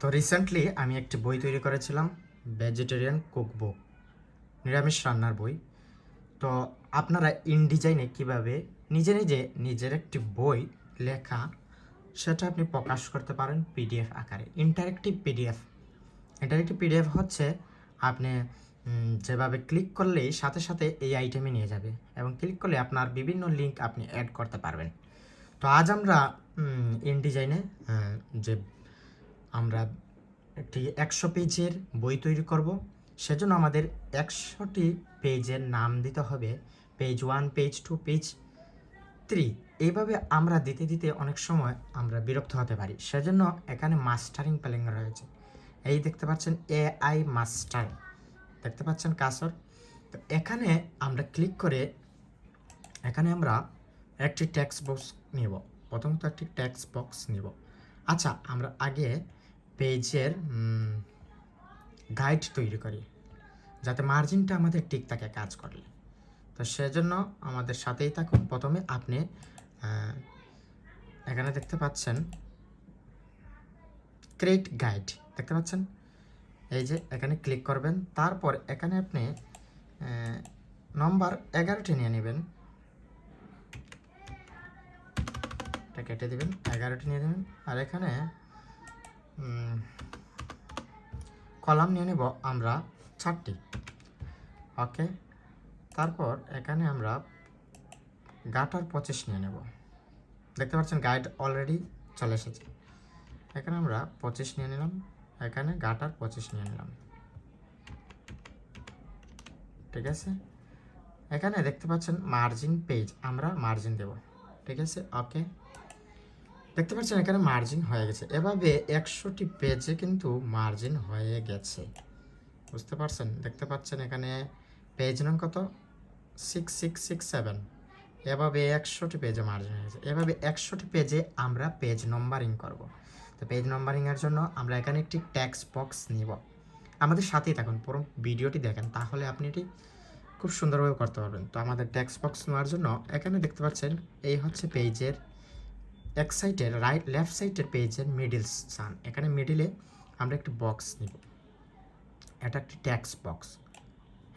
তো রিসেন্টলি আমি একটি বই তৈরি করেছিলাম ভেজিটেরিয়ান কুকবুক নিরামিষ রান্নার বই। তো আপনারা ইন ডিজাইনে কীভাবে নিজে নিজে নিজের একটি বই লেখা, সেটা আপনি প্রকাশ করতে পারেন পিডিএফ আকারে ইন্টারেক্টিভ পিডিএফ ইন্টারেক্টিভ পিডিএফ হচ্ছে আপনি যেভাবে ক্লিক করলেই সাথে সাথে এই আইটেমে নিয়ে যাবে এবং ক্লিক করলে আপনার বিভিন্ন লিঙ্ক আপনি অ্যাড করতে পারবেন। তো আজ আমরা ইন ডিজাইনে যে আমরা একটি একশো পেজের বই তৈরি করব। সেজন্য আমাদের একশোটি পেজের নাম দিতে হবে। Page one, page two, page three. এইভাবে আমরা দিতে দিতে অনেক সময় আমরা বিরক্ত হতে পারি। সেজন্য এখানে মাস্টারিং প্যালিং রয়েছে। এই দেখতে পাচ্ছেন এ আই মাস্টার। দেখতে পাচ্ছেন কাসর। তো এখানে আমরা ক্লিক করে এখানে আমরা একটি টেক্সট বক্স নিব। প্রথমত একটি টেক্সট বক্স নিব। আচ্ছা আমরা আগে পেজের গাইড তৈরি করি, যাতে মার্জিনটা আমাদের ঠিক থাকে কাজ করলে। তো সেজন্য আমাদের সাথেই থাকুন। প্রথমে আপনি এখানে দেখতে পাচ্ছেন ক্রিয়েট গাইড দেখতে পাচ্ছেন? এই যে এখানে ক্লিক করবেন, তারপর এখানে আপনি নম্বর এগারোটি নিয়ে নেবেন। এটা কেটে দিবেন, এগারোটি নিয়ে নেবেন। আর এখানে কলাম নিয়ে নেব আমরা চারটি। ওকে, তারপর এখানে আমরা গাটার পঁচিশ নিয়ে নেব। দেখতে পাচ্ছেন গাইড অলরেডি চলে এসেছে। এখানে আমরা পঁচিশ নিয়ে নিলাম, এখানে গাটার পঁচিশ নিয়ে নিলাম। ঠিক আছে? এখানে দেখতে পাচ্ছেন মার্জিন পেজ আমরা মার্জিন দেব। ঠিক আছে? ওকে। দেখতে পাচ্ছেন এখানে মার্জিন হয়ে গেছে। এভাবে একশোটি পেজে কিন্তু মার্জিন হয়ে গেছে। বুঝতে পারছেন? দেখতে পাচ্ছেন এখানে পেজ নাম কত? সিক্স সিক্স সিক্স সেভেন এভাবে একশোটি পেজে মার্জিন হয়ে গেছে। এভাবে একশোটি পেজে আমরা পেজ নম্বরিং করব। তো পেজ নম্বরিংয়ের জন্য আমরা এখানে একটি ট্যাক্স বক্স নিব। আমাদের সাথেই থাকুন, পুরো ভিডিওটি দেখেন, তাহলে আপনি এটি খুব সুন্দরভাবে করতে পারবেন। তো আমাদের ট্যাক্স বক্স নেওয়ার জন্য এখানে দেখতে পাচ্ছেন, এই হচ্ছে পেজের এক সাইডের রাইট লেফট সাইডের পেজের মিডিল স্থান এখানে মিডিলে আমরা একটি বক্স নিব। এটা একটি ট্যাক্স বক্স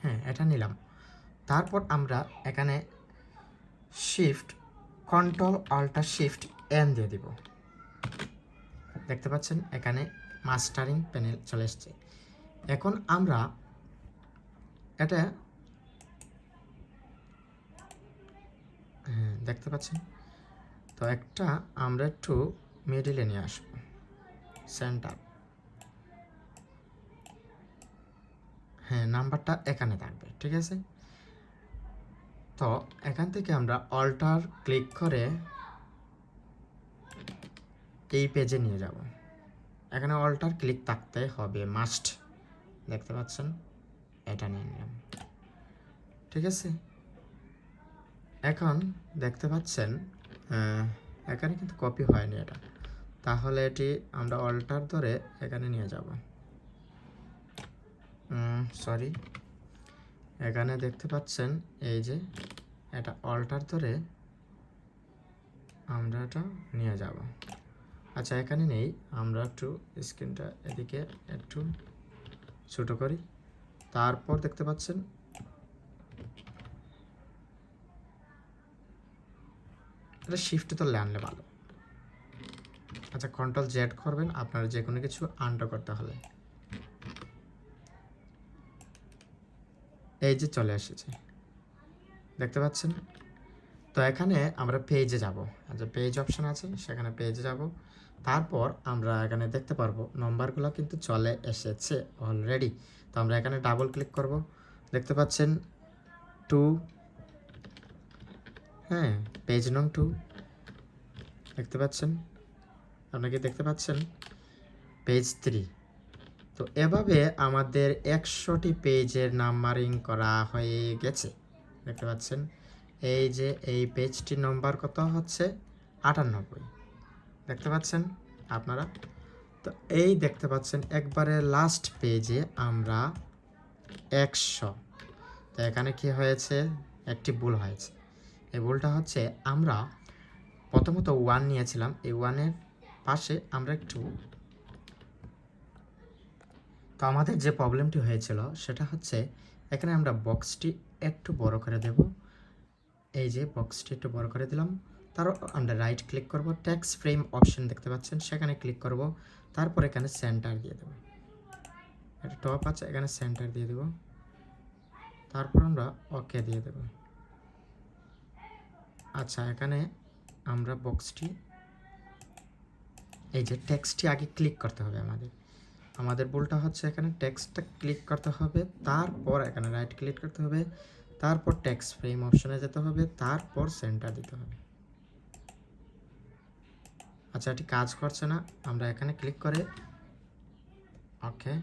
হ্যাঁ এটা নিলাম। তারপর আমরা এখানে shift control alt shift N দিয়ে দিব। দেখতে পাচ্ছেন, এখানে মাস্টারিং প্যানেল চলে এসছে। এখন আমরা এটা হ্যাঁ দেখতে পাচ্ছেন? তো একটা আমরা একটু মিডিলে নিয়ে আসব সেন্টার হ্যাঁ নাম্বারটা এখানে থাকবে, ঠিক আছে? তো এখান থেকে আমরা অল্টার ক্লিক করে এই পেজে নিয়ে যাব। এখানে অল্টার ক্লিক থাকতে হবে মাস্ট দেখতে পাচ্ছেন? এটা নিয়ে নিলাম, ঠিক আছে? এখন দেখতে পাচ্ছেন এখানে কিন্তু কপি হয়নি এটা। তাহলে এটি আমরা অল্টার ধরে এখানে নিয়ে যাব। সরি এখানে দেখতে পাচ্ছেন এই যে এটা অল্টার ধরে আমরা এটা নিয়ে যাব। আচ্ছা এখানে নেই। আমরা একটু স্ক্রিনটা এদিকে একটু ছোটো করি। তারপর দেখতে পাচ্ছেন এটা শিফট তো আনলে ভালো। আচ্ছা কন্ট্রোল জেড করবেন, আপনার যে কোনো কিছু আন্ডার করতে হলে। এই যে চলে এসেছে। দেখতে পাচ্ছেন? তো এখানে আমরা পেজে যাব। আচ্ছা পেজ অপশান আছে, সেখানে পেজে যাব। তারপর আমরা এখানে দেখতে পারব নম্বরগুলো কিন্তু চলে এসেছে অলরেডি তো আমরা এখানে ডাবল ক্লিক করব। দেখতে পাচ্ছেন? টু হ্যাঁ পেজ নং টু দেখতে পাচ্ছেন? আপনাকে দেখতে পাচ্ছেন? পেজ থ্রি তো এভাবে আমাদের একশোটি পেজের নাম্বারিং করা হয়ে গেছে। দেখতে পাচ্ছেন? এই যে এই পেজটি নম্বর কত হচ্ছে? আটানব্বই। দেখতে পাচ্ছেন আপনারা? তো এই দেখতে পাচ্ছেন একবারে লাস্ট পেজে আমরা একশো। তো এখানে কি হয়েছে? একটি ভুল হয়েছে। এই ভুলটা হচ্ছে আমরা প্রথমত ওয়ান নিয়েছিলাম। এই ওয়ানের পাশে আমরা একটু তো আমাদের যে প্রবলেমটি হয়েছিল সেটা হচ্ছে এখানে আমরা বক্সটি একটু বড় করে দেব। এই যে বক্সটি একটু বড় করে দিলাম। তার আমরা রাইট ক্লিক করব। ট্যাক্স ফ্রেম অপশন দেখতে পাচ্ছেন, সেখানে ক্লিক করব। তারপর এখানে সেন্টার দিয়ে দেব। একটা টপ আছে, এখানে সেন্টার দিয়ে দেব। তারপর আমরা ওকে দিয়ে দেব। আচ্ছা এখানে আমরা বক্সটি এই যে টেক্সটটি আগে ক্লিক করতে হবে আমাদের। আমাদের ভুলটা হচ্ছে এখানে টেক্সটটা ক্লিক করতে হবে, তারপর এখানে রাইট ক্লিক করতে হবে, তারপর টেক্স ফ্রেম অপশনে যেতে হবে, তারপর সেন্টার দিতে হবে। আচ্ছা এটি কাজ করছে না, আমরা এখানে ক্লিক করে ওকে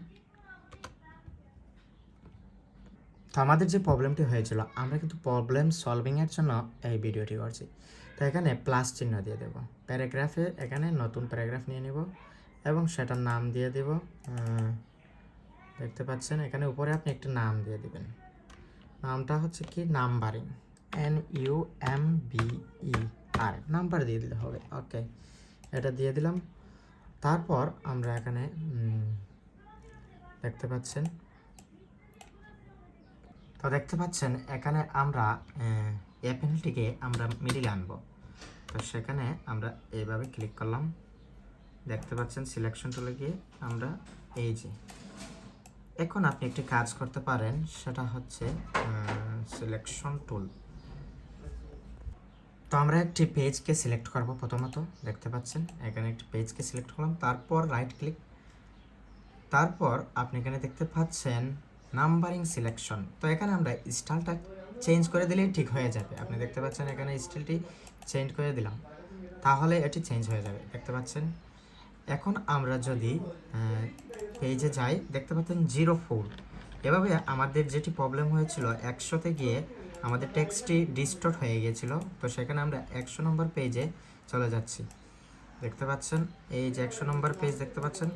তো আমাদের যে প্রবলেমটি হয়েছিল, আমরা কিন্তু প্রবলেম সলভিংয়ের জন্য এই ভিডিওটি করছি। তো এখানে প্লাস চিহ্ন দিয়ে দেব। প্যারাগ্রাফে এখানে নতুন প্যারাগ্রাফ নিয়ে নিব এবং সেটার নাম দিয়ে দেব। দেখতে পাচ্ছেন, এখানে উপরে আপনি একটি নাম দিয়ে দিবেন। নামটা হচ্ছে কি? Numbering N U M B E R number দিয়ে দিলে হবে। ওকে এটা দিয়ে দিলাম। তারপর আমরা এখানে দেখতে পাচ্ছেন তো দেখতে পাচ্ছেন, এখানে আমরা অ্যাপেলটিকে আমরা মিডিলে আনব। তো সেখানে আমরা এইভাবে ক্লিক করলাম। দেখতে পাচ্ছেন সিলেকশন টুলে গিয়ে আমরা এই যে, এখন আপনি একটি কাজ করতে পারেন, সেটা হচ্ছে সিলেকশন টুল তো আমরা একটি পেজকে সিলেক্ট করব প্রথমত, দেখতে পাচ্ছেন, এখানে একটি পেজকে সিলেক্ট করলাম, তারপর রাইট ক্লিক তারপর আপনি এখানে দেখতে পাচ্ছেন নাম্বারিং সিলেকশন। তো এখানে আমরা স্টাইলটা চেঞ্জ করে দিলেই ঠিক হয়ে যাবে। আপনি দেখতে পাচ্ছেন এখানে স্টাইলটি চেঞ্জ করে দিলাম। তাহলে এটি চেঞ্জ হয়ে যাবে। দেখতে পাচ্ছেন? এখন আমরা যদি পেজে যাই, দেখতে পাচ্ছেন জিরো ফোর। এভাবে আমাদের যেটি প্রবলেম হয়েছিল, একশোতে গিয়ে আমাদের টেক্সটটি ডিস্টর্ট হয়ে গিয়েছিল। তো সেখানে আমরা একশো নম্বর পেজে চলে যাচ্ছি। দেখতে পাচ্ছেন? এই যে একশো নম্বর পেজ দেখতে পাচ্ছেন?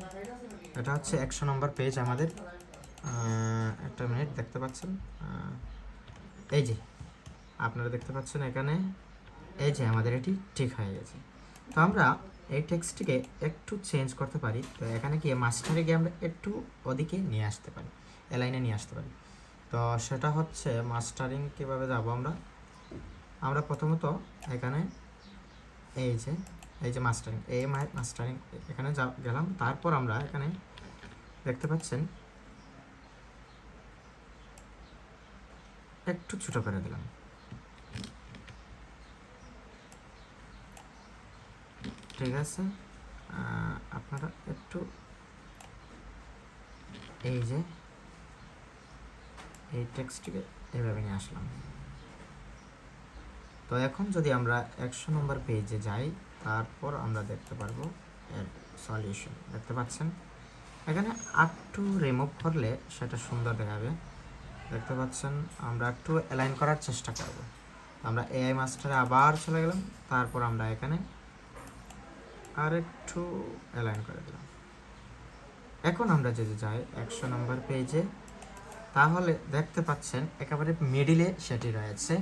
এটা হচ্ছে একশো নম্বর পেজ আমাদের। একটা মিনিট দেখতে পাচ্ছেন? এই যে, আপনারা দেখতে পাচ্ছেন এখানে, এই যে আমাদের এটি ঠিক হয়ে গেছে। তো আমরা এই টেক্সটটিকে একটু চেঞ্জ করতে পারি। তো এখানে গিয়ে মাস্টারে গিয়ে আমরা একটু ওদিকে নিয়ে আসতে পারি এলাইনে নিয়ে আসতে পারি। তো সেটা হচ্ছে মাস্টারিং কীভাবে যাব আমরা? আমরা প্রথমত এখানে এই যে এই যে মাস্টারিং এই মাস্টারিং এখানে যা, গেলাম। তারপর আমরা এখানে দেখতে পাচ্ছেন একটু ছোট করে দিলাম। ঠিক আছে? আপনারা একটু এই যে এই টেক্সটটিকে এভাবে নিয়ে আসলাম। তো এখন যদি আমরা একশো নম্বর পেজে যাই, তারপর আমরা দেখতে পারব এর সলিউশন। দেখতে পাচ্ছেন? এখানে একটু রিমুভ করলে সেটা সুন্দর দেখাবে। দেখতে পাচ্ছেন, আমরা একটু অ্যালাইন করার চেষ্টা করব। আমরা এআই মাস্টারে আবার চলে গেলাম, তারপর আমরা এখানে আর একটু অ্যালাইন করে দিলাম। এখন আমরা যদি যাই একশো নম্বর পেজে তাহলে দেখতে পাচ্ছেন, একেবারে মিডিলে সেটি রয়েছে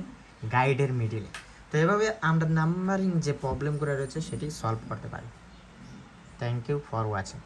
গাইডের মিডিলে তো এভাবে আমরা নাম্বারিং যে প্রবলেমগুলো রয়েছে, সেটি সলভ করতে পারি। Thank you for watching